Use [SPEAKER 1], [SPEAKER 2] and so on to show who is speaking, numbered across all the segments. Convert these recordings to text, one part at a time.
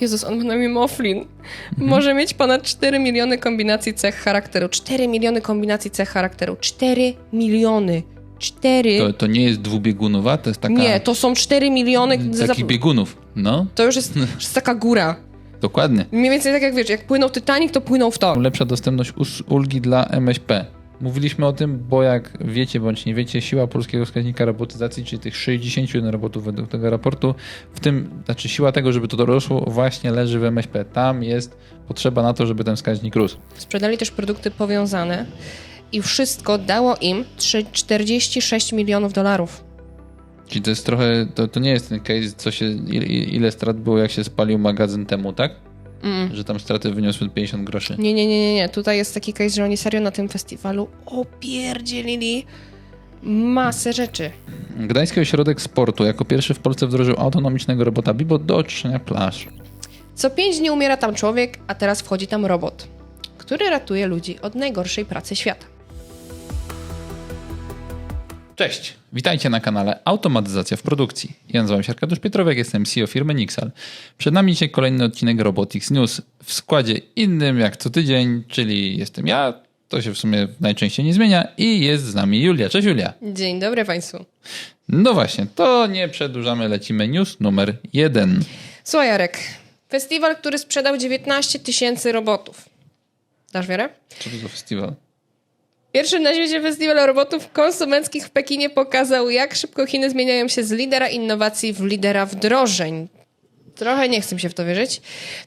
[SPEAKER 1] Jezus, on ma na imię Moflin. Może mieć ponad 4 miliony kombinacji cech charakteru. 4 miliony kombinacji cech charakteru. 4 miliony. 4.
[SPEAKER 2] To, to nie jest dwubiegunowa, to jest taka...
[SPEAKER 1] Nie, to są 4 miliony.
[SPEAKER 2] Takich
[SPEAKER 1] za-
[SPEAKER 2] biegunów, no.
[SPEAKER 1] To już jest, jest taka góra.
[SPEAKER 2] Dokładnie.
[SPEAKER 1] Mniej więcej tak jak wiesz, jak płynął Titanic, to płynął w to.
[SPEAKER 2] Lepsza dostępność ulgi dla MŚP. Mówiliśmy o tym, bo jak wiecie bądź nie wiecie, siła polskiego wskaźnika robotyzacji, czyli tych 61 robotów według tego raportu, w tym, znaczy siła tego, żeby to dorosło, właśnie leży w MŚP. Tam jest potrzeba na to, żeby ten wskaźnik rósł.
[SPEAKER 1] Sprzedali też produkty powiązane i wszystko dało im trzy- 46 milionów dolarów.
[SPEAKER 2] Czyli to jest trochę, to, to nie jest ten case, co się, ile, ile strat było, jak się spalił magazyn temu, tak?
[SPEAKER 1] Mm.
[SPEAKER 2] Że tam straty wyniosły 50 groszy.
[SPEAKER 1] Nie, nie, nie, nie, nie. Tutaj jest taki case, że oni serio na tym festiwalu opierdzielili masę rzeczy.
[SPEAKER 2] Gdański Ośrodek Sportu jako pierwszy w Polsce wdrożył autonomicznego robota Bibo do oczyszczania plaż.
[SPEAKER 1] Co pięć dni umiera tam człowiek, a teraz wchodzi tam robot, który ratuje ludzi od najgorszej pracy świata.
[SPEAKER 2] Cześć, witajcie na kanale Automatyzacja w produkcji. Ja nazywam się Arkadiusz Pietrowek, jestem CEO firmy Nixal. Przed nami dzisiaj kolejny odcinek Robotics News w składzie innym jak co tydzień, czyli jestem ja, to się w sumie najczęściej nie zmienia i jest z nami Julia. Cześć Julia.
[SPEAKER 1] Dzień dobry Państwu.
[SPEAKER 2] No właśnie, to nie przedłużamy, lecimy news numer jeden.
[SPEAKER 1] Słuchaj Jarek, festiwal, który sprzedał 19 tysięcy robotów. Dasz wiarę?
[SPEAKER 2] Co to za festiwal?
[SPEAKER 1] Pierwszy na świecie festiwal robotów konsumenckich w Pekinie pokazał, jak szybko Chiny zmieniają się z lidera innowacji w lidera wdrożeń. Trochę nie chcę się w to wierzyć.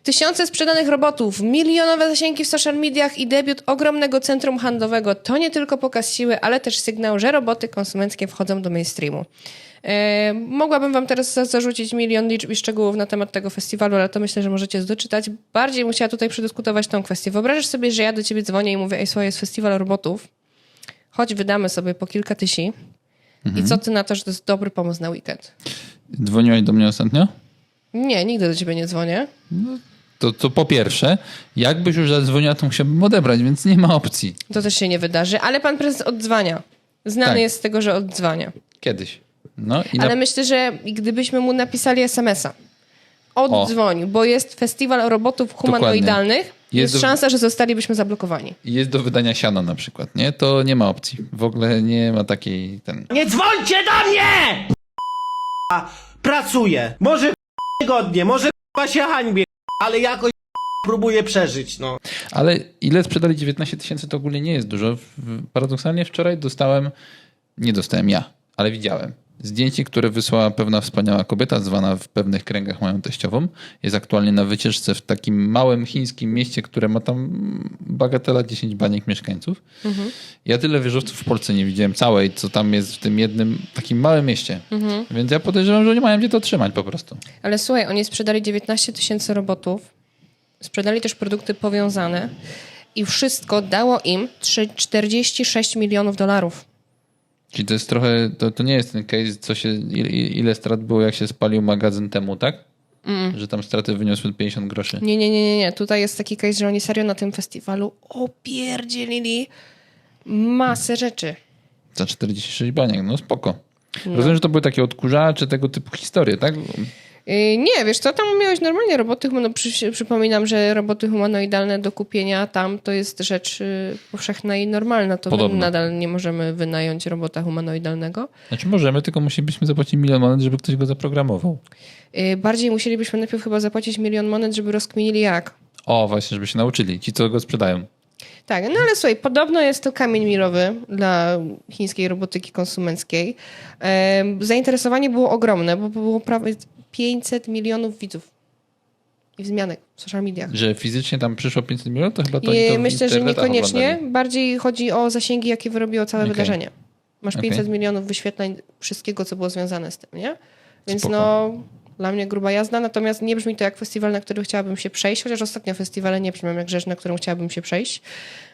[SPEAKER 1] Tysiące sprzedanych robotów, milionowe zasięgi w social mediach i debiut ogromnego centrum handlowego to nie tylko pokaz siły, ale też sygnał, że roboty konsumenckie wchodzą do mainstreamu. E, mogłabym wam teraz za- zarzucić milion liczb i szczegółów na temat tego festiwalu, ale to myślę, że możecie doczytać. Bardziej musiała tutaj przedyskutować tą kwestię. Wyobrażasz sobie, że ja do ciebie dzwonię i mówię, ej słuchaj, jest festiwal robotów, chodź wydamy sobie po kilka tysięcy i co ty na to, że to jest dobry pomysł na weekend?
[SPEAKER 2] Dzwoniłaś do mnie ostatnio?
[SPEAKER 1] Nie, nigdy do ciebie nie dzwonię.
[SPEAKER 2] To, to po pierwsze, jakbyś już zadzwoniła, to musiałbym odebrać, więc nie ma opcji.
[SPEAKER 1] To też się nie wydarzy, ale pan prezes oddzwania. Znany
[SPEAKER 2] Tak.
[SPEAKER 1] jest z tego, że oddzwania.
[SPEAKER 2] Kiedyś. No i
[SPEAKER 1] Ale
[SPEAKER 2] na...
[SPEAKER 1] myślę, że gdybyśmy mu napisali SMS-a, oddzwonił, bo jest festiwal robotów humanoidalnych, jest,
[SPEAKER 2] Jest do-
[SPEAKER 1] szansa, że zostalibyśmy zablokowani.
[SPEAKER 2] jest do wydania siana na przykład, nie? To nie ma opcji. W ogóle nie ma takiej ten.
[SPEAKER 3] Nie dzwońcie do mnie! A, Pracuję. Może tygodnie, może się hańbię, ale jakoś próbuję przeżyć, no.
[SPEAKER 2] Ale ile sprzedali 19 tysięcy to ogólnie nie jest dużo. Paradoksalnie wczoraj dostałem, nie dostałem ja, ale widziałem. Zdjęcie, które wysłała pewna wspaniała kobieta, zwana w pewnych kręgach moją teściową. Jest aktualnie na wycieczce w takim małym chińskim mieście, które ma tam bagatela 10 baniek mieszkańców. Ja tyle wieżowców w Polsce nie widziałem całej, co tam jest w tym jednym takim małym mieście. Więc ja podejrzewam, że nie mają gdzie to trzymać po prostu.
[SPEAKER 1] Ale słuchaj, oni sprzedali 19 tysięcy robotów, sprzedali też produkty powiązane i wszystko dało im trzy- 46 milionów dolarów.
[SPEAKER 2] Czyli to jest trochę, to, to nie jest ten case, co się, ile, ile strat było, jak się spalił magazyn temu, tak? Że tam straty wyniosły 50 groszy.
[SPEAKER 1] Nie, nie, nie, nie, nie. Tutaj jest taki case, że oni serio na tym festiwalu opierdzielili masę rzeczy.
[SPEAKER 2] Za 46 baniek, no spoko. Rozumiem, że to były takie odkurzacze, tego typu historie, tak?
[SPEAKER 1] Yy, nie, wiesz co, tam miałeś normalnie roboty, no, przy, przypominam, że roboty humanoidalne do kupienia tam to jest rzecz yy, powszechna i normalna. To nadal nie możemy wynająć robota humanoidalnego.
[SPEAKER 2] Znaczy możemy, tylko musielibyśmy zapłacić milion monet, żeby ktoś go zaprogramował.
[SPEAKER 1] Yy, bardziej musielibyśmy najpierw chyba zapłacić milion monet, żeby rozkminili jak.
[SPEAKER 2] O, właśnie, żeby się nauczyli. Ci, co go sprzedają.
[SPEAKER 1] Tak, no ale słuchaj, podobno jest to kamień milowy dla chińskiej robotyki konsumenckiej. Zainteresowanie było ogromne, bo było prawie 500 milionów widzów i wzmianek w social mediach.
[SPEAKER 2] Że fizycznie tam przyszło 500 milionów, to chyba to,
[SPEAKER 1] I
[SPEAKER 2] to
[SPEAKER 1] myślę, że niekoniecznie.
[SPEAKER 2] oglądali.
[SPEAKER 1] Bardziej chodzi o zasięgi, jakie wyrobiło całe
[SPEAKER 2] Okej.
[SPEAKER 1] wydarzenie. Masz
[SPEAKER 2] Okej.
[SPEAKER 1] 500 milionów wyświetleń wszystkiego, co było związane z tym, nie? Więc
[SPEAKER 2] Spoko.
[SPEAKER 1] no, dla mnie gruba jazda, natomiast nie brzmi to jak festiwal, na który chciałabym się przejść, chociaż ostatnio festiwale nie brzmią jak rzecz, na którą chciałabym się przejść.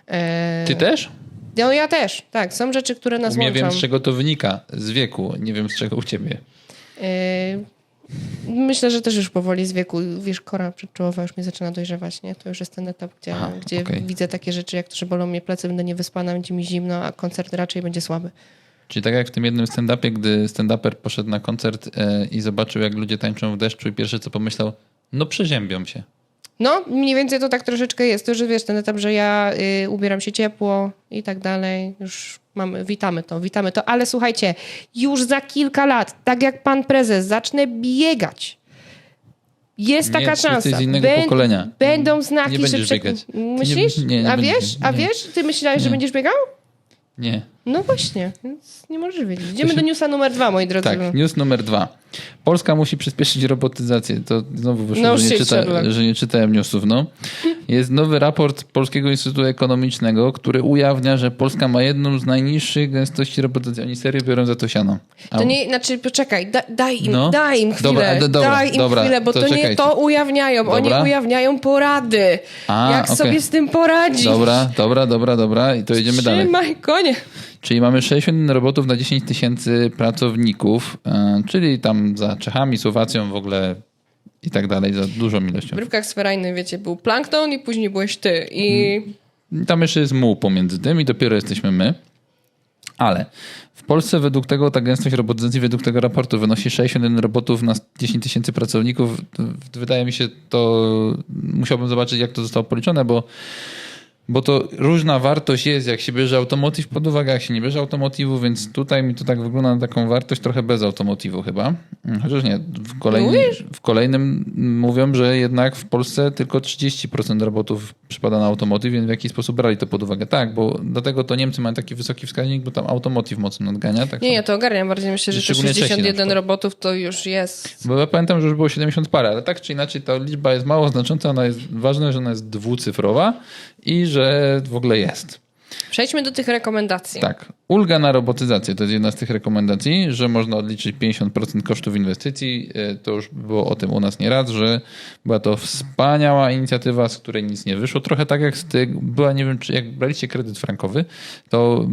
[SPEAKER 1] E,
[SPEAKER 2] Ty też?
[SPEAKER 1] No ja też, tak. Są rzeczy, które nas
[SPEAKER 2] Nie
[SPEAKER 1] łączą.
[SPEAKER 2] wiem, z czego to wynika. Z wieku. Nie wiem, z czego u ciebie.
[SPEAKER 1] Yy, Myślę, że też już powoli z wieku, wiesz, kora przedczołowa już mnie zaczyna dojrzewać, nie? To już jest ten etap, gdzie,
[SPEAKER 2] Aha,
[SPEAKER 1] gdzie
[SPEAKER 2] okej.
[SPEAKER 1] widzę takie rzeczy, jak to, że bolą mnie plecy, będę niewyspana, będzie mi zimno, a koncert raczej będzie słaby.
[SPEAKER 2] Czyli tak jak w tym jednym stand-upie, gdy stand-uper poszedł na koncert e, i zobaczył, jak ludzie tańczą w deszczu i pierwsze co pomyślał, No przeziębią się.
[SPEAKER 1] No, mniej więcej to tak troszeczkę jest. To, że wiesz, ten etap, że ja y, ubieram się ciepło i tak dalej, już mamy, witamy to, witamy to. Ale słuchajcie, już za kilka lat, tak jak pan prezes, zacznę biegać. Jest
[SPEAKER 2] Nie,
[SPEAKER 1] taka
[SPEAKER 2] jesteś
[SPEAKER 1] szansa.
[SPEAKER 2] z innego pokolenia.
[SPEAKER 1] Będą znaki,
[SPEAKER 2] Nie
[SPEAKER 1] że
[SPEAKER 2] będziesz
[SPEAKER 1] przek-
[SPEAKER 2] biegać. Nie-
[SPEAKER 1] Myślisz?
[SPEAKER 2] nie, nie
[SPEAKER 1] a wiesz? A
[SPEAKER 2] nie.
[SPEAKER 1] wiesz? Ty myślałeś, że
[SPEAKER 2] Nie.
[SPEAKER 1] będziesz biegał?
[SPEAKER 2] Nie.
[SPEAKER 1] No właśnie, więc nie możesz wiedzieć. Idziemy
[SPEAKER 2] się-
[SPEAKER 1] do newsa numer dwa, moi drodzy.
[SPEAKER 2] Tak, news numer dwa. Polska musi przyspieszyć robotyzację. To znowu wyszło,
[SPEAKER 1] No
[SPEAKER 2] że, nie czyta, że nie czytałem newsów. No. Jest nowy raport Polskiego Instytutu Ekonomicznego, który ujawnia, że Polska ma jedną z najniższych gęstości robotyzacji. Oni serio biorą za to siano. A-
[SPEAKER 1] To nie, znaczy, poczekaj, da, daj im,
[SPEAKER 2] No.
[SPEAKER 1] daj im chwilę,
[SPEAKER 2] Dobra, d- dobra,
[SPEAKER 1] daj im
[SPEAKER 2] dobra,
[SPEAKER 1] chwilę, bo
[SPEAKER 2] to
[SPEAKER 1] to, nie to ujawniają,
[SPEAKER 2] Dobra.
[SPEAKER 1] oni ujawniają porady,
[SPEAKER 2] A,
[SPEAKER 1] jak
[SPEAKER 2] okej.
[SPEAKER 1] sobie z tym poradzić.
[SPEAKER 2] Dobra, dobra, dobra, dobra. I to jedziemy dalej.
[SPEAKER 1] Trzymaj konie.
[SPEAKER 2] Czyli mamy 61 robotów na 10 tysięcy pracowników, e, czyli tam za Czechami, Słowacją w ogóle i tak dalej, za dużą ilością.
[SPEAKER 1] W rybkach sferajnych, wiecie, był plankton i później byłeś ty. I
[SPEAKER 2] I Tam jeszcze jest muł pomiędzy tym i dopiero jesteśmy my. Ale w Polsce według tego ta gęstość robotyzacji według tego raportu wynosi 61 robotów na 10 tysięcy pracowników. Wydaje mi się to, musiałbym zobaczyć jak to zostało policzone, bo, bo to różna wartość jest, jak się bierze automotive pod uwagę, jak się nie bierze automotivu, więc tutaj mi to tak wygląda na taką wartość trochę bez automotivu chyba. Chociaż nie, w kolejnym,
[SPEAKER 1] Mówisz?
[SPEAKER 2] w kolejnym mówią, że jednak w Polsce tylko 30% robotów przypada na automotive, więc w jaki sposób brali to pod uwagę? Tak, bo dlatego to Niemcy mają taki wysoki wskaźnik, bo tam automotive mocno nadgania. Tak
[SPEAKER 1] nie, ja to ogarniam bardziej. Myślę, że
[SPEAKER 2] na
[SPEAKER 1] 61
[SPEAKER 2] przykład.
[SPEAKER 1] robotów to już jest.
[SPEAKER 2] Bo ja pamiętam, że już było 70 parę, ale tak czy inaczej ta liczba jest mało znacząca, ona jest ważna, że ona jest dwucyfrowa i że w ogóle jest.
[SPEAKER 1] Przejdźmy do tych rekomendacji.
[SPEAKER 2] Tak. Ulga na robotyzację to jest jedna z tych rekomendacji, że można odliczyć 50% kosztów inwestycji. E, To już było o tym u nas nieraz, że była to wspaniała inicjatywa, z której nic nie wyszło. Trochę tak jak z tych, była, nie wiem, czy jak braliście kredyt frankowy, to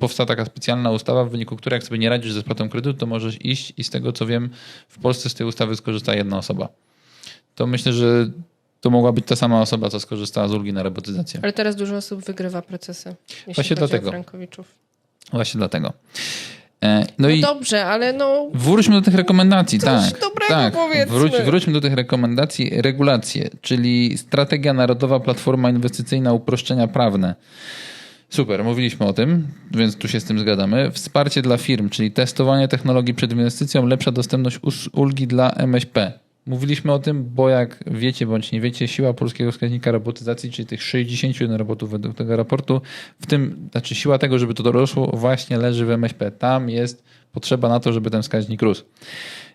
[SPEAKER 2] powstała taka specjalna ustawa, w wyniku której jak sobie nie radzisz ze spłatą kredytu, to możesz iść i z tego co wiem, w Polsce z tej ustawy skorzysta jedna osoba. To myślę, że to mogła być ta sama osoba, co skorzystała z ulgi na robotyzację.
[SPEAKER 1] Ale teraz dużo osób wygrywa procesy. Jeśli
[SPEAKER 2] Właśnie
[SPEAKER 1] chodzi
[SPEAKER 2] dlatego.
[SPEAKER 1] O frankowiczów.
[SPEAKER 2] Właśnie dlatego. E, No,
[SPEAKER 1] No
[SPEAKER 2] i
[SPEAKER 1] dobrze, ale no
[SPEAKER 2] Wróćmy do tych rekomendacji,
[SPEAKER 1] Coś
[SPEAKER 2] tak.
[SPEAKER 1] dobrego
[SPEAKER 2] tak.
[SPEAKER 1] powiedzmy.
[SPEAKER 2] Wróć, wróćmy do tych rekomendacji. Regulacje, czyli strategia narodowa, platforma inwestycyjna, uproszczenia prawne. Super, mówiliśmy o tym, więc tu się z tym zgadzamy. Wsparcie dla firm, czyli testowanie technologii przed inwestycją, lepsza dostępność ulgi dla MŚP. Mówiliśmy o tym, bo jak wiecie bądź nie wiecie, siła polskiego wskaźnika robotyzacji, czyli tych 61 robotów według tego raportu, w tym, znaczy siła tego, żeby to dorosło, właśnie leży w MŚP. Tam jest potrzeba na to, żeby ten wskaźnik rósł.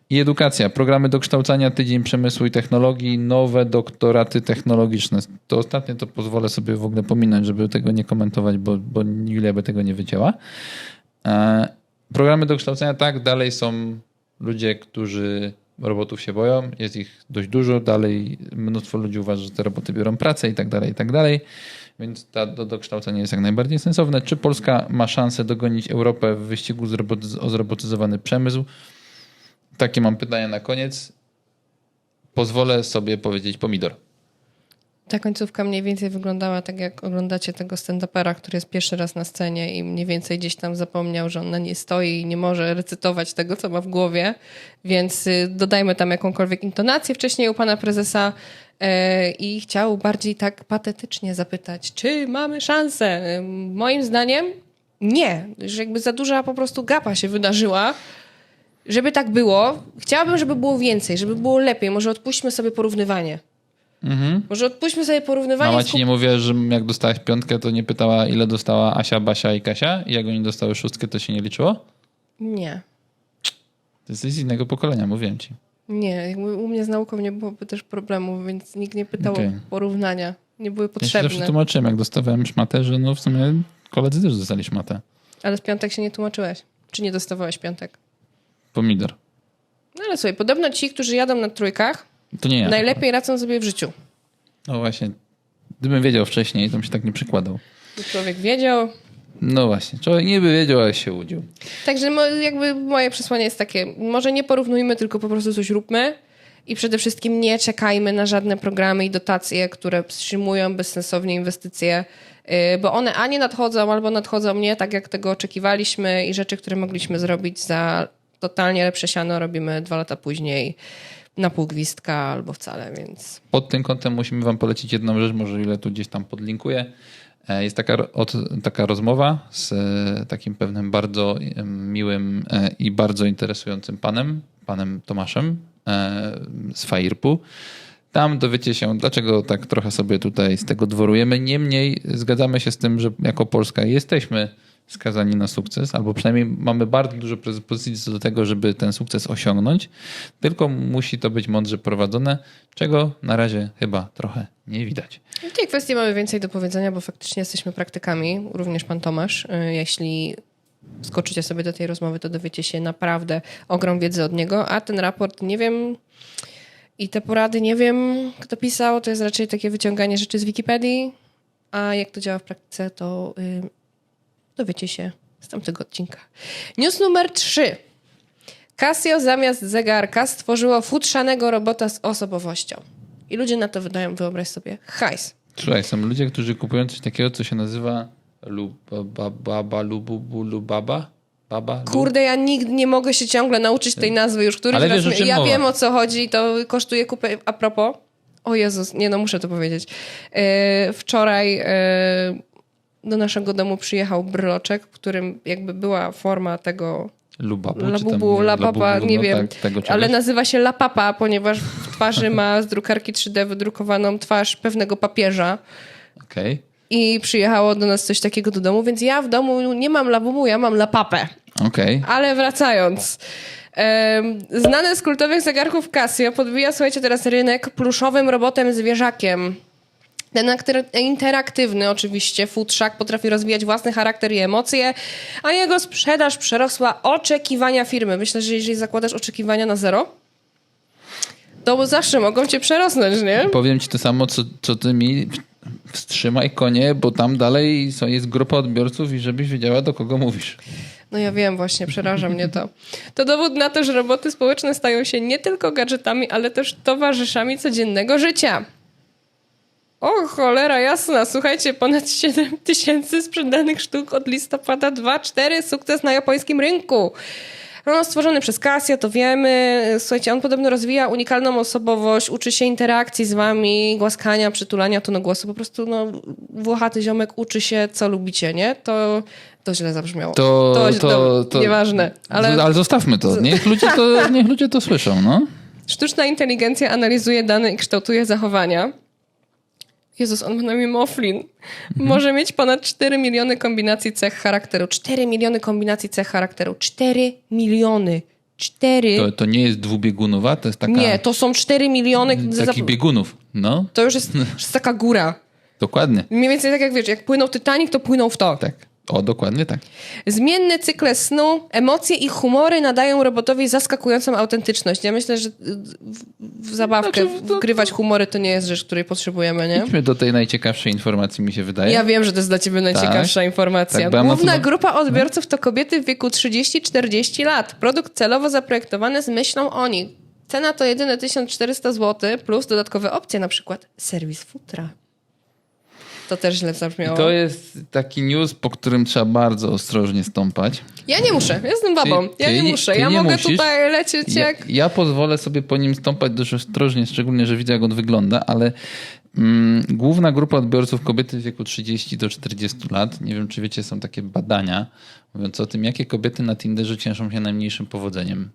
[SPEAKER 2] I edukacja, programy dokształcania, tydzień przemysłu i technologii, nowe doktoraty technologiczne. To ostatnie to pozwolę sobie w ogóle pominąć, żeby tego nie komentować, bo, bo Julia by tego nie wiedziała. E, programy dokształcenia, tak, dalej są ludzie, którzy robotów się boją, jest ich dość dużo, dalej mnóstwo ludzi uważa, że te roboty biorą pracę i tak dalej, i tak dalej. Więc ta, to dokształcenie jest jak najbardziej sensowne. Czy Polska ma szansę dogonić Europę w wyścigu o zrobotyzowany przemysł? Takie mam pytanie na koniec. Pozwolę sobie powiedzieć pomidor.
[SPEAKER 1] Ta końcówka mniej więcej wyglądała tak, jak oglądacie tego stand-upera, który jest pierwszy raz na scenie i mniej więcej gdzieś tam zapomniał, że on na niej stoi i nie może recytować tego, co ma w głowie, więc y, dodajmy tam jakąkolwiek intonację wcześniej u pana prezesa e, i chciał bardziej tak patetycznie zapytać, czy mamy szansę? Y, Moim zdaniem nie, że jakby za duża po prostu gapa się wydarzyła, żeby tak było. Chciałabym, żeby było więcej, żeby było lepiej. Może odpuśćmy sobie porównywanie. Może odpuśćmy sobie porównywanie.
[SPEAKER 2] Mama
[SPEAKER 1] skup-
[SPEAKER 2] ci nie mówiła, że jak dostałaś piątkę, to nie pytała, ile dostała Asia, Basia i Kasia? I jak oni dostały szóstkę, to się nie liczyło?
[SPEAKER 1] Nie.
[SPEAKER 2] To jesteś z innego pokolenia, mówiłem ci.
[SPEAKER 1] Nie, u mnie z nauką nie byłoby też problemu, więc nikt nie pytał
[SPEAKER 2] Okej.
[SPEAKER 1] o porównania. Nie były
[SPEAKER 2] Ja się
[SPEAKER 1] potrzebne.
[SPEAKER 2] zawsze tłumaczyłem, jak dostawałem szmatę, że no w sumie koledzy też dostali szmatę.
[SPEAKER 1] Ale w piątek się nie tłumaczyłeś. Czy nie dostawałeś piątek?
[SPEAKER 2] Pomidor.
[SPEAKER 1] No ale słuchaj, podobno ci, którzy jadą na trójkach,
[SPEAKER 2] To nie ja.
[SPEAKER 1] najlepiej radzą sobie w życiu.
[SPEAKER 2] No właśnie. Gdybym wiedział wcześniej, to bym się tak nie przykładał.
[SPEAKER 1] Człowiek wiedział.
[SPEAKER 2] No właśnie. Człowiek niby wiedział, ale się łudził.
[SPEAKER 1] Także jakby moje przesłanie jest takie, może nie porównujmy, tylko po prostu coś róbmy i przede wszystkim nie czekajmy na żadne programy i dotacje, które wstrzymują bezsensownie inwestycje, yy, bo one ani nadchodzą, albo nadchodzą nie tak, jak tego oczekiwaliśmy i rzeczy, które mogliśmy zrobić za totalnie lepsze siano robimy dwa lata później. Na pół gwizdka albo wcale, więc...
[SPEAKER 2] Pod tym kątem musimy wam polecić jedną rzecz, może ile tu gdzieś tam podlinkuję. E, Jest taka, od, taka rozmowa z e, takim pewnym bardzo e, miłym i bardzo interesującym panem, panem Tomaszem z Fairpu. Tam dowiecie się, dlaczego tak trochę sobie tutaj z tego dworujemy. Niemniej zgadzamy się z tym, że jako Polska jesteśmy skazani na sukces, albo przynajmniej mamy bardzo dużo predyspozycji do tego, żeby ten sukces osiągnąć, tylko musi to być mądrze prowadzone, czego na razie chyba trochę nie widać.
[SPEAKER 1] W tej kwestii mamy więcej do powiedzenia, bo faktycznie jesteśmy praktykami, również pan Tomasz. Y, Jeśli skoczycie sobie do tej rozmowy, to dowiecie się naprawdę ogrom wiedzy od niego, a ten raport nie wiem i te porady nie wiem, kto pisał, to jest raczej takie wyciąganie rzeczy z Wikipedii, a jak to działa w praktyce, to y, dowiecie się z tamtego odcinka. News numer 3. Casio zamiast zegarka stworzyło futrzanego robota z osobowością. I ludzie na to wydają, wyobraź sobie, hajs.
[SPEAKER 2] Słuchaj, są ludzie, którzy kupują coś takiego, co się nazywa lubaba, lububu, lubaba? Baba?
[SPEAKER 1] Kurde, ja nigdy nie mogę się ciągle nauczyć tej nazwy już któryś
[SPEAKER 2] Ale
[SPEAKER 1] raz.
[SPEAKER 2] wiesz, czym
[SPEAKER 1] ja
[SPEAKER 2] mowa.
[SPEAKER 1] wiem o co chodzi, to kosztuje kupę. A propos, o Jezus, nie no, muszę to powiedzieć. E, wczoraj e, do naszego domu przyjechał bryloczek, w którym jakby była forma tego
[SPEAKER 2] Lubabu,
[SPEAKER 1] labubu,
[SPEAKER 2] labubu,
[SPEAKER 1] nie wiem,
[SPEAKER 2] tak,
[SPEAKER 1] ale nazywa się lapapa, ponieważ w twarzy ma z drukarki 3D wydrukowaną twarz pewnego papieża.
[SPEAKER 2] Okej,
[SPEAKER 1] I przyjechało do nas coś takiego do domu, więc ja w domu nie mam labubu, ja mam lapapę.
[SPEAKER 2] okej.
[SPEAKER 1] Ale wracając. Em, Znany z kultowych zegarków Casio podbija, słuchajcie, teraz rynek pluszowym robotem zwierzakiem. Ten interaktywny oczywiście futrzak potrafi rozwijać własny charakter i emocje, a jego sprzedaż przerosła oczekiwania firmy. Myślę, że jeżeli zakładasz oczekiwania na zero, to zawsze mogą cię przerosnąć, nie?
[SPEAKER 2] Powiem ci to samo, co, co ty mi. Wstrzymaj konie, bo tam dalej jest grupa odbiorców i żebyś wiedziała, do kogo mówisz.
[SPEAKER 1] No ja wiem, właśnie, przeraża mnie to. To dowód na to, że roboty społeczne stają się nie tylko gadżetami, ale też towarzyszami codziennego życia. O, cholera jasna. Słuchajcie, ponad 7 tysięcy sprzedanych sztuk od listopada 2-4. Sukces na japońskim rynku. No, stworzony przez Casio, to wiemy. Słuchajcie, on podobno rozwija unikalną osobowość, uczy się interakcji z wami, głaskania, przytulania tonu głosu. Po prostu, no, włochaty ziomek uczy się, co lubicie, nie? To, to źle zabrzmiało.
[SPEAKER 2] To,
[SPEAKER 1] to,
[SPEAKER 2] to, to,
[SPEAKER 1] Nieważne. Ale
[SPEAKER 2] ale zostawmy to. Niech ludzie to, niech ludzie to słyszą, no.
[SPEAKER 1] sztuczna inteligencja analizuje dane i kształtuje zachowania. Jezus, on ma na imię Moflin.
[SPEAKER 2] Mhm.
[SPEAKER 1] Może mieć ponad 4 miliony kombinacji cech charakteru. 4 miliony kombinacji cech charakteru. 4 miliony. 4.
[SPEAKER 2] To, to nie jest dwubiegunowa, to jest taka,
[SPEAKER 1] Nie, to są 4 miliony.
[SPEAKER 2] takich biegunów. No,
[SPEAKER 1] To już jest, już jest taka góra.
[SPEAKER 2] dokładnie.
[SPEAKER 1] Mniej więcej tak jak wiesz, jak płynął Titanic, to płynął w to.
[SPEAKER 2] Tak. O, dokładnie tak.
[SPEAKER 1] Zmienne cykle snu, emocje i humory nadają robotowi zaskakującą autentyczność. Ja myślę, że w, w zabawkę
[SPEAKER 2] Znaczy, to-
[SPEAKER 1] wgrywać humory to nie jest rzecz, której potrzebujemy, nie?
[SPEAKER 2] Idźmy do tej najciekawszej informacji, mi się wydaje.
[SPEAKER 1] Ja wiem, że to jest dla ciebie najciekawsza informacja.
[SPEAKER 2] Tak, bo ja na
[SPEAKER 1] Główna
[SPEAKER 2] tym-
[SPEAKER 1] grupa odbiorców to kobiety w wieku 30-40 lat. Produkt celowo zaprojektowany z myślą o nich. Cena to jedyne 1400 zł plus dodatkowe opcje, na przykład serwis futra. To też źle zabrzmiało.
[SPEAKER 2] To jest taki news, po którym trzeba bardzo ostrożnie stąpać.
[SPEAKER 1] Ja nie muszę, jestem babą.
[SPEAKER 2] Ty-
[SPEAKER 1] ja nie muszę. Ja
[SPEAKER 2] nie
[SPEAKER 1] mogę
[SPEAKER 2] musisz.
[SPEAKER 1] tutaj lecieć
[SPEAKER 2] Ja,
[SPEAKER 1] jak...
[SPEAKER 2] ja pozwolę sobie po nim stąpać dość ostrożnie, szczególnie, że widzę, jak on wygląda, ale mm, główna grupa odbiorców kobiety w wieku 30 do 40 lat, nie wiem, czy wiecie, są takie badania mówiące o tym, jakie kobiety na Tinderze cieszą się najmniejszym powodzeniem.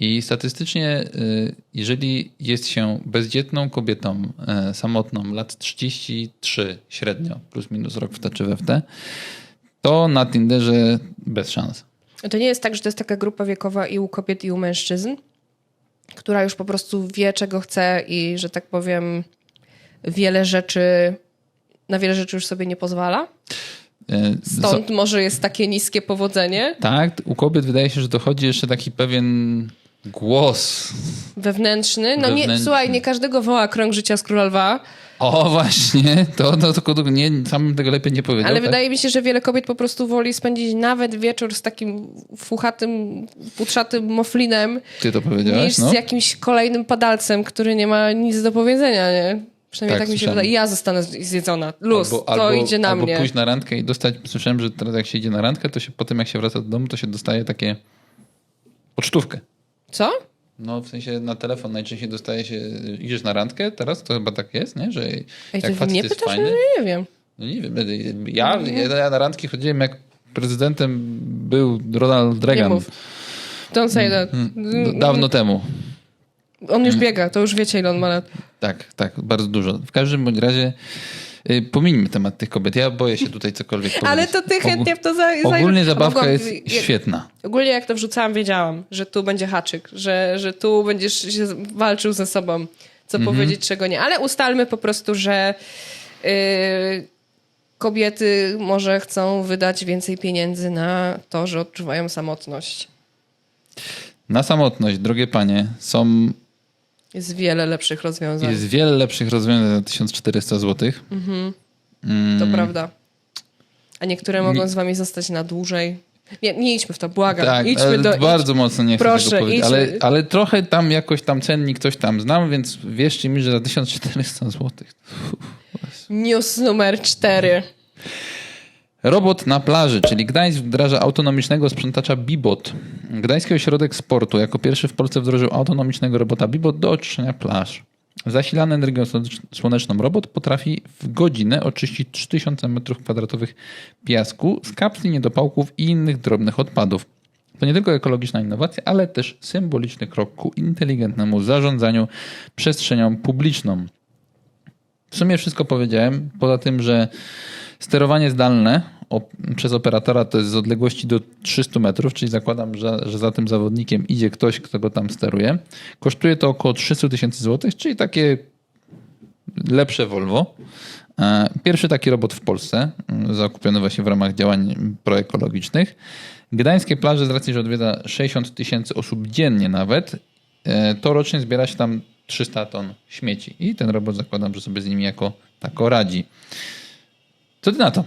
[SPEAKER 2] I statystycznie, y, jeżeli jest się bezdzietną kobietą, e, samotną, lat 33 średnio, plus minus rok w te czy we w te, to na Tinderze bez szans.
[SPEAKER 1] To nie jest tak, że to jest taka grupa wiekowa i u kobiet, i u mężczyzn, która już po prostu wie, czego chce i, że tak powiem, wiele rzeczy, na wiele rzeczy już sobie nie pozwala.
[SPEAKER 2] E,
[SPEAKER 1] Stąd może jest takie niskie powodzenie
[SPEAKER 2] Tak, u kobiet wydaje się, że dochodzi jeszcze taki pewien głos.
[SPEAKER 1] wewnętrzny. No nie,
[SPEAKER 2] Wewnętrzny.
[SPEAKER 1] słuchaj, nie każdego woła krąg życia z króla lwa,
[SPEAKER 2] O, właśnie, to, to, to, to nie, sam tego lepiej nie powiedział.
[SPEAKER 1] ale
[SPEAKER 2] tak?
[SPEAKER 1] wydaje mi się, że wiele kobiet po prostu woli spędzić nawet wieczór z takim fuchatym, putrzatym moflinem,
[SPEAKER 2] Ty to powiedziałeś,
[SPEAKER 1] niż
[SPEAKER 2] no?
[SPEAKER 1] z jakimś kolejnym padalcem, który nie ma nic do powiedzenia, nie? Przynajmniej
[SPEAKER 2] Tak,
[SPEAKER 1] tak, mi się wydaje. Ja zostanę zjedzona. Luz, to idzie na
[SPEAKER 2] albo
[SPEAKER 1] mnie.
[SPEAKER 2] pójść na randkę i dostać, słyszałem, że teraz jak się idzie na randkę, to się potem jak się wraca do domu, to się dostaje takie pocztówkę.
[SPEAKER 1] Co?
[SPEAKER 2] No, w sensie na telefon najczęściej dostaje się, idziesz na randkę teraz, to chyba tak jest, nie? Że
[SPEAKER 1] Ej,
[SPEAKER 2] jak facet
[SPEAKER 1] mnie
[SPEAKER 2] jest
[SPEAKER 1] pytasz?
[SPEAKER 2] fajny,
[SPEAKER 1] No, nie wiem.
[SPEAKER 2] no nie wiem, ja, ja na randki chodziłem jak prezydentem był Ronald
[SPEAKER 1] Nie
[SPEAKER 2] Reagan.
[SPEAKER 1] mów. Don't say that.
[SPEAKER 2] D- Dawno temu.
[SPEAKER 1] On już biega, to już wiecie ile on ma lat.
[SPEAKER 2] Tak, tak, bardzo dużo. W każdym bądź razie pomińmy temat tych kobiet. Ja boję się tutaj cokolwiek powiedzieć.
[SPEAKER 1] Ale to ty chętnie w to za,
[SPEAKER 2] Ogólnie zabawka
[SPEAKER 1] Mogłam-
[SPEAKER 2] jest świetna.
[SPEAKER 1] Ogólnie jak to wrzucałam, wiedziałam, że tu będzie haczyk, że, że tu będziesz się walczył ze sobą, co
[SPEAKER 2] Mhm.
[SPEAKER 1] powiedzieć, czego nie. Ale ustalmy po prostu, że yy, kobiety może chcą wydać więcej pieniędzy na to, że odczuwają samotność.
[SPEAKER 2] Na samotność, drogie panie, są,
[SPEAKER 1] Jest wiele lepszych rozwiązań.
[SPEAKER 2] jest wiele lepszych rozwiązań za 1400 zł.
[SPEAKER 1] To prawda. A niektóre mogą z wami zostać na dłużej. Nie, nie idźmy w to, błagam.
[SPEAKER 2] Tak,
[SPEAKER 1] idźmy do...
[SPEAKER 2] bardzo mocno nie chcę
[SPEAKER 1] Proszę,
[SPEAKER 2] tego powiedzieć, ale, ale trochę tam jakoś tam cennik ktoś tam znam, więc wierzcie mi, że za 1400 zł.
[SPEAKER 1] News numer cztery.
[SPEAKER 2] Robot na plaży, czyli Gdańsk wdraża autonomicznego sprzątacza Bibot. Gdański Ośrodek Sportu jako pierwszy w Polsce wdrożył autonomicznego robota Bibot do oczyszczenia plaż. Zasilany energią słonecz- słoneczną robot potrafi w godzinę oczyścić 3000 m2 piasku z kapsli, niedopałków i innych drobnych odpadów. To nie tylko ekologiczna innowacja, ale też symboliczny krok ku inteligentnemu zarządzaniu przestrzenią publiczną. W sumie wszystko powiedziałem, poza tym, że sterowanie zdalne op- przez operatora to jest z odległości do 300 metrów, czyli zakładam, że, że za tym zawodnikiem idzie ktoś, kto go tam steruje. Kosztuje to około 300 tysięcy złotych, czyli takie lepsze Volvo. E, Pierwszy taki robot w Polsce, m, zakupiony właśnie w ramach działań proekologicznych. Gdańskie plaże z racji, że odwiedza 60 tysięcy osób dziennie nawet, e, to rocznie zbiera się tam 300 ton śmieci. I ten robot zakładam, że sobie z nimi jako tako radzi. Co ty na to?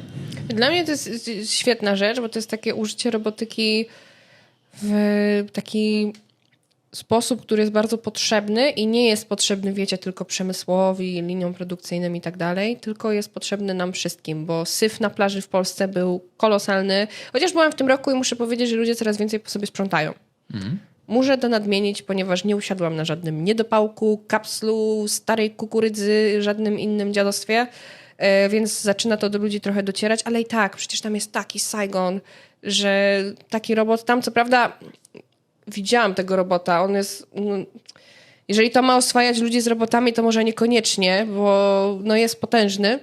[SPEAKER 1] Dla mnie to jest świetna rzecz, bo to jest takie użycie robotyki w taki sposób, który jest bardzo potrzebny i nie jest potrzebny, wiecie, tylko przemysłowi, liniom produkcyjnym i tak dalej, tylko jest potrzebny nam wszystkim, bo syf na plaży w Polsce był kolosalny. Chociaż byłam w tym roku i muszę powiedzieć, że ludzie coraz więcej po sobie sprzątają. Muszę to nadmienić, ponieważ nie usiadłam na żadnym niedopałku, kapslu, starej kukurydzy, żadnym innym dziadostwie, więc zaczyna to do ludzi trochę docierać, ale i tak, przecież tam jest taki Saigon, że taki robot tam, co prawda widziałam tego robota, on jest... No, jeżeli to ma oswajać ludzi z robotami, to może niekoniecznie, bo no, jest potężny,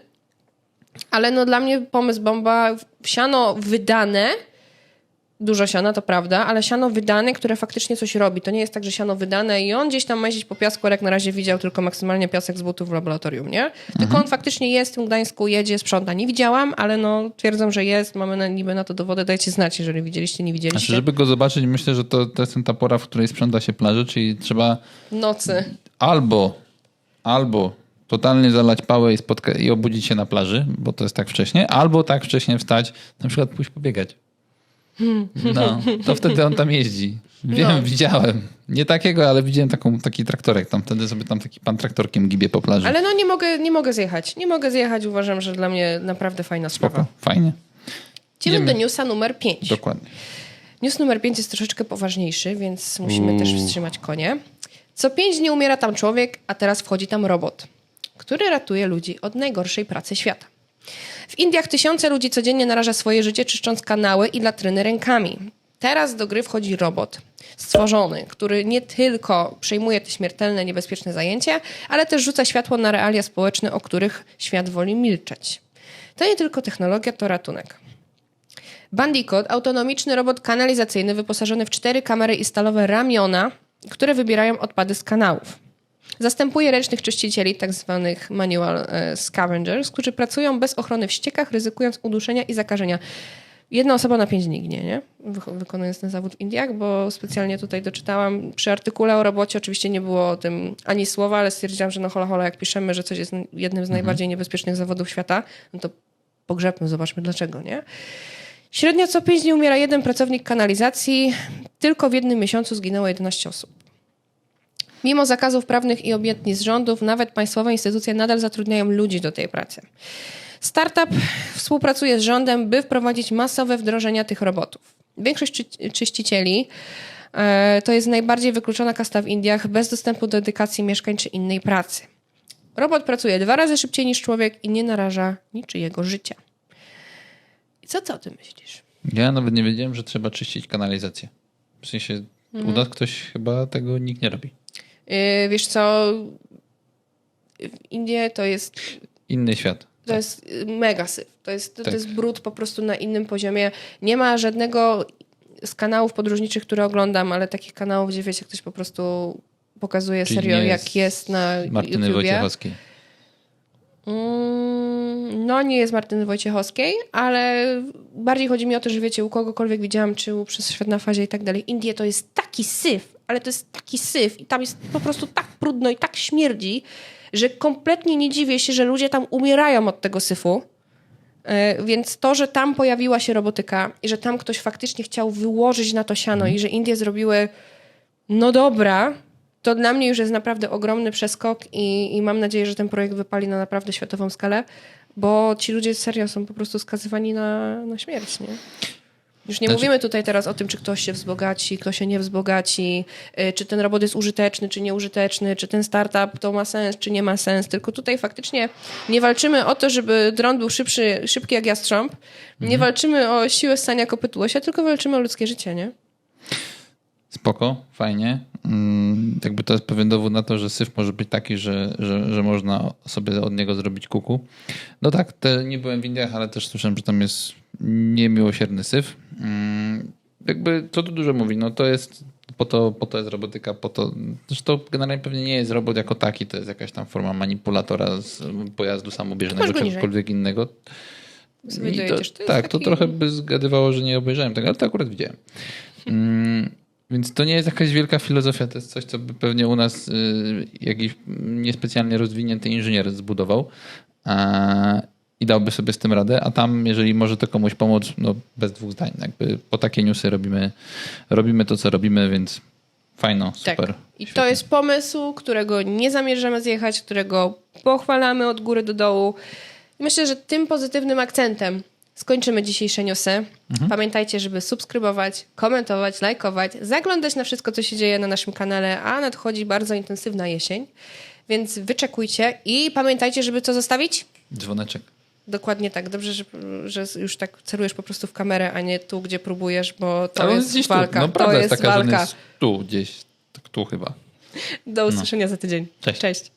[SPEAKER 1] ale no dla mnie pomysł bomba, siano wydane, dużo siana, to prawda, ale siano wydane, które faktycznie coś robi. To nie jest tak, że siano wydane i on gdzieś tam ma po piasku, ale jak na razie widział tylko maksymalnie piasek z butów w laboratorium, nie? Tylko on faktycznie jest w tym Gdańsku, jedzie, sprząta. Nie widziałam, ale no twierdzą, że jest, mamy na, niby na to dowody, dajcie znać, jeżeli widzieliście, nie widzieliście.
[SPEAKER 2] Znaczy, żeby go zobaczyć, myślę, że to, to jest ta pora, w której sprząta się plaży, czyli trzeba
[SPEAKER 1] Nocy.
[SPEAKER 2] albo, albo totalnie zalać pałę i, spotka- i obudzić się na plaży, bo to jest tak wcześnie, albo tak wcześnie wstać, na przykład pójść pobiegać. No, to wtedy on tam jeździ. Wiem,
[SPEAKER 1] No.
[SPEAKER 2] widziałem. Nie takiego, ale widziałem taką, taki traktorek tam. Wtedy sobie tam taki pan traktorkiem gibie po plaży.
[SPEAKER 1] Ale no nie mogę, nie mogę zjechać. Nie mogę zjechać, uważam, że dla mnie naprawdę fajna sprawa.
[SPEAKER 2] Spoko, fajnie.
[SPEAKER 1] Idziemy do newsa numer 5.
[SPEAKER 2] Dokładnie.
[SPEAKER 1] News numer 5 jest troszeczkę poważniejszy, więc musimy też wstrzymać konie. Co 5 dni umiera tam człowiek, a teraz wchodzi tam robot, który ratuje ludzi od najgorszej pracy świata. W Indiach tysiące ludzi codziennie naraża swoje życie czyszcząc kanały i latryny rękami. Teraz do gry wchodzi robot stworzony, który nie tylko przejmuje te śmiertelne, niebezpieczne zajęcie, ale też rzuca światło na realia społeczne, o których świat woli milczeć. To nie tylko technologia, to ratunek. Bandicoot, autonomiczny robot kanalizacyjny wyposażony w cztery kamery i stalowe ramiona, które wybierają odpady z kanałów. Zastępuje ręcznych czyścicieli, tzw. manual e, scavengers, którzy pracują bez ochrony w ściekach, ryzykując uduszenia i zakażenia. Jedna osoba na pięć dni nie? Wy- Wykonując ten zawód w Indiach, bo specjalnie tutaj doczytałam. Przy artykule o robocie oczywiście nie było o tym ani słowa, ale stwierdziłam, że no hola hola, jak piszemy, że coś jest jednym z najbardziej niebezpiecznych zawodów świata, no to pogrzebmy, zobaczmy dlaczego, nie? Średnio co 5 dni umiera jeden pracownik kanalizacji. Tylko w jednym miesiącu zginęło 11 osób. Mimo zakazów prawnych i obietnic rządów, nawet państwowe instytucje nadal zatrudniają ludzi do tej pracy. Startup współpracuje z rządem, by wprowadzić masowe wdrożenia tych robotów. Większość czy- czyścicieli E, To jest najbardziej wykluczona kasta w Indiach, bez dostępu do edukacji, mieszkań czy innej pracy. Robot pracuje dwa razy szybciej niż człowiek i nie naraża niczyjego życia. I co ty o tym myślisz?
[SPEAKER 2] Ja nawet nie wiedziałem, że trzeba czyścić kanalizację. W sensie
[SPEAKER 1] Mhm.
[SPEAKER 2] u nas ktoś chyba tego nikt nie robi.
[SPEAKER 1] Yy, wiesz co, w Indie to jest,
[SPEAKER 2] Inny świat.
[SPEAKER 1] to jest y, mega syf. To jest, to,
[SPEAKER 2] Tak.
[SPEAKER 1] jest brud po prostu na innym poziomie. Nie ma żadnego z kanałów podróżniczych, które oglądam, ale takich kanałów, gdzie wiecie, ktoś po prostu pokazuje
[SPEAKER 2] Czyli
[SPEAKER 1] serio,
[SPEAKER 2] nie
[SPEAKER 1] jak jest na
[SPEAKER 2] Martyny
[SPEAKER 1] YouTubie.
[SPEAKER 2] Wojciechowskiej.
[SPEAKER 1] Mm, No, nie jest Martyny Wojciechowskiej, ale bardziej chodzi mi o to, że wiecie, u kogokolwiek widziałam, czy u przez świat na fazie i tak dalej. Indie to jest taki syf, ale to jest taki syf i tam jest po prostu tak brudno i tak śmierdzi, że kompletnie nie dziwię się, że ludzie tam umierają od tego syfu. E, Więc to, że tam pojawiła się robotyka i że tam ktoś faktycznie chciał wyłożyć na to siano i że Indie zrobiły no dobra, to dla mnie już jest naprawdę ogromny przeskok i, i mam nadzieję, że ten projekt wypali na naprawdę światową skalę, bo ci ludzie serio są po prostu skazywani na, na śmierć, nie? Już nie
[SPEAKER 2] Znaczy-
[SPEAKER 1] mówimy tutaj teraz o tym, czy ktoś się wzbogaci, kto się nie wzbogaci, y, czy ten robot jest użyteczny, czy nieużyteczny, czy ten startup to ma sens, czy nie ma sens. Tylko tutaj faktycznie nie walczymy o to, żeby dron był szybszy, szybki jak jastrząb. Nie walczymy o siłę ssania kopytu łosia, tylko walczymy o ludzkie życie, nie?
[SPEAKER 2] Spoko, fajnie. Mm, Jakby to jest pewien dowód na to, że syf może być taki, że, że, że można sobie od niego zrobić kuku. No tak, te, nie byłem w Indiach, ale też słyszałem, że tam jest niemiłosierny syf. Mm, Jakby co tu dużo mówi, no to jest po to, po to jest robotyka, po to. Zresztą generalnie pewnie nie jest robot jako taki, to jest jakaś tam forma manipulatora z pojazdu samobieżnego,
[SPEAKER 1] niżej.
[SPEAKER 2] czegokolwiek innego. To.
[SPEAKER 1] To
[SPEAKER 2] tak, to
[SPEAKER 1] taki-
[SPEAKER 2] trochę by zgadywało, że nie obejrzałem tego, ale to akurat widziałem. Mm, więc to nie jest jakaś wielka filozofia, to jest coś, co by pewnie u nas y, jakiś niespecjalnie rozwinięty inżynier zbudował i dałby sobie z tym radę, a tam, jeżeli może to komuś pomóc, no bez dwóch zdań. Jakby po takie newsy robimy, robimy to, co robimy, więc fajno, super.
[SPEAKER 1] Tak. I to
[SPEAKER 2] świetnie.
[SPEAKER 1] jest pomysł, którego nie zamierzamy zjechać, którego pochwalamy od góry do dołu. Myślę, że tym pozytywnym akcentem skończymy dzisiejsze newsy.
[SPEAKER 2] Mhm.
[SPEAKER 1] Pamiętajcie, żeby subskrybować, komentować, lajkować, zaglądać na wszystko, co się dzieje na naszym kanale, a nadchodzi bardzo intensywna jesień. Więc wyczekujcie i pamiętajcie, żeby co zostawić?
[SPEAKER 2] Dzwoneczek.
[SPEAKER 1] Dokładnie tak. Dobrze, że, że już tak celujesz po prostu w kamerę, a nie tu, gdzie próbujesz, bo to
[SPEAKER 2] Ale
[SPEAKER 1] jest walka.
[SPEAKER 2] Tu. No
[SPEAKER 1] to jest
[SPEAKER 2] jest taka,
[SPEAKER 1] walka.
[SPEAKER 2] jest tu gdzieś, tu chyba.
[SPEAKER 1] Do usłyszenia za tydzień.
[SPEAKER 2] Cześć.
[SPEAKER 1] Cześć.